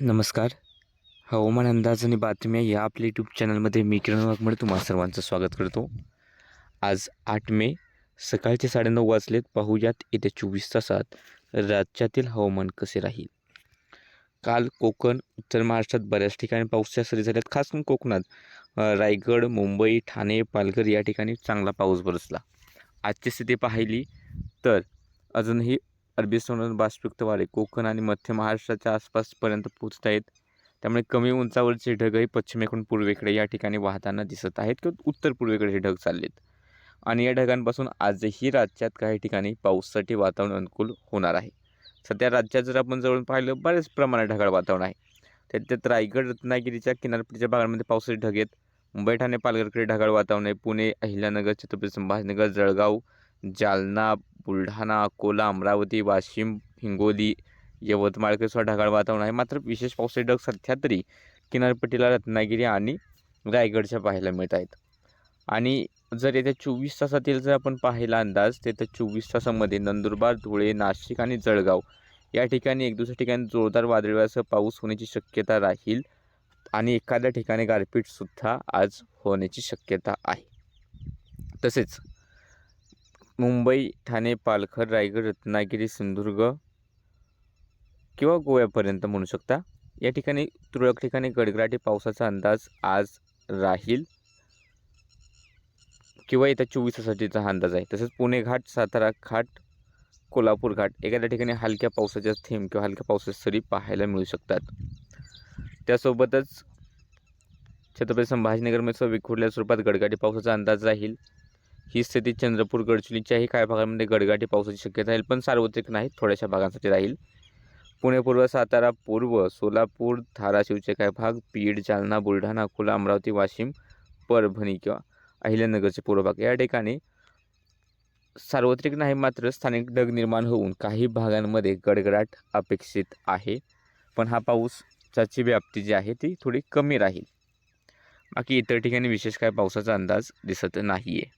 नमस्कार. हवामान अंदाज आणि बातम्या या आपल्या यूट्यूब चॅनलमध्ये मी किरण वाघमडे तुम्हा सर्वांचं स्वागत करतो. आज आठ मे सकाळचे साडेनऊ वाजलेत. पाहूयात येत्या चोवीस तासात राज्यातील हवामान कसे राहील. काल कोकण उत्तर महाराष्ट्रात बऱ्याच ठिकाणी पाऊसच्या सरी झाल्यात. खास करून कोकणात रायगड मुंबई ठाणे पालघर या ठिकाणी चांगला पाऊस बरसला. आजची स्थिती पाहिली तर अजूनही अरबी समुद्रात बाष्पयुक्त वारे कोकण आणि मध्य महाराष्ट्राच्या आसपासपर्यंत पोहोचत आहेत त्यामुळे कमी उंचावरचे ढगही पश्चिमेकडून पूर्वेकडे या ठिकाणी वाहताना दिसत आहेत किंवा उत्तर पूर्वेकडे हे ढग चाललेत. आणि या ढगांपासून आजही राज्यात काही ठिकाणी पाऊससाठी वातावरण अनुकूल होणार आहे. सध्या राज्यात जर आपण जवळ पाहिलं बऱ्याच प्रमाणात ढगाळ वातावरण आहे. त्यात त्यात रायगड रत्नागिरीच्या किनारपट्टीच्या भागांमध्ये पावसाचे ढग आहेत. मुंबई ठाणे पालघरकडे ढगाळ वातावरण आहे. पुणे अहिल्यानगर छत्रपती संभाजीनगर जळगाव जालना बुलढाणा अकोला अमरावती वाशिम हिंगोली यवतमाळ किंवा ढगाळ वातावरण आहे. मात्र विशेष पावसाचे ढग सध्या तरी किनारपट्टीला रत्नागिरी आणि रायगडच्या पाहायला मिळत आहेत. आणि जर येत्या चोवीस तासातील जर आपण पाहिला अंदाज तर त्या चोवीस तासामध्ये नंदुरबार धुळे नाशिक आणि जळगाव या ठिकाणी एक दुसऱ्या ठिकाणी जोरदार वादळासह पाऊस होण्याची शक्यता राहील आणि एखाद्या ठिकाणी गारपीटसुद्धा आज होण्याची शक्यता आहे. तसेच मुंबई ठाणे पालघर रायगड रत्नागिरी सिंधुदुर्ग किंवा गोव्यापर्यंत म्हणू शकता. या ठिकाणी तुरळक ठिकाणी गडगडाटी पावसाचा अंदाज आज राहील किंवा येत्या चोवीस तासाठीचा हा अंदाज आहे. तसंच पुणे घाट सातारा घाट कोल्हापूर घाट एखाद्या ठिकाणी हलक्या पावसाच्या थेंब किंवा हलक्या पावसाच्या सरी पाहायला मिळू शकतात. त्यासोबतच छत्रपती संभाजीनगरमध्ये विखुरल्या स्वरूपात गडगाटी पावसाचा अंदाज राहील. ही स्थिती चंद्रपूर गडचिरोलीच्याही काही भागांमध्ये गडगाटी पावसाची शक्यता राहील पण सार्वत्रिक नाही थोड्याशा भागांसाठी राहील. पुणे पूर्व सातारा पूर्व सोलापूर धाराशिवचे काही भाग बीड जालना बुलढाणा अकोला अमरावती वाशिम परभणी किंवा अहिल्यानगरचे पूर्व भाग या ठिकाणी सार्वत्रिक नाही मात्र स्थानिक ढग निर्माण होऊन काही भागांमध्ये गडगडाट अपेक्षित आहे. पण हा पाऊसाची व्याप्ती जी आहे ती थोडी कमी राहील. बाकी इतर ठिकाणी विशेष काय पावसाचा अंदाज दिसत नाही आहे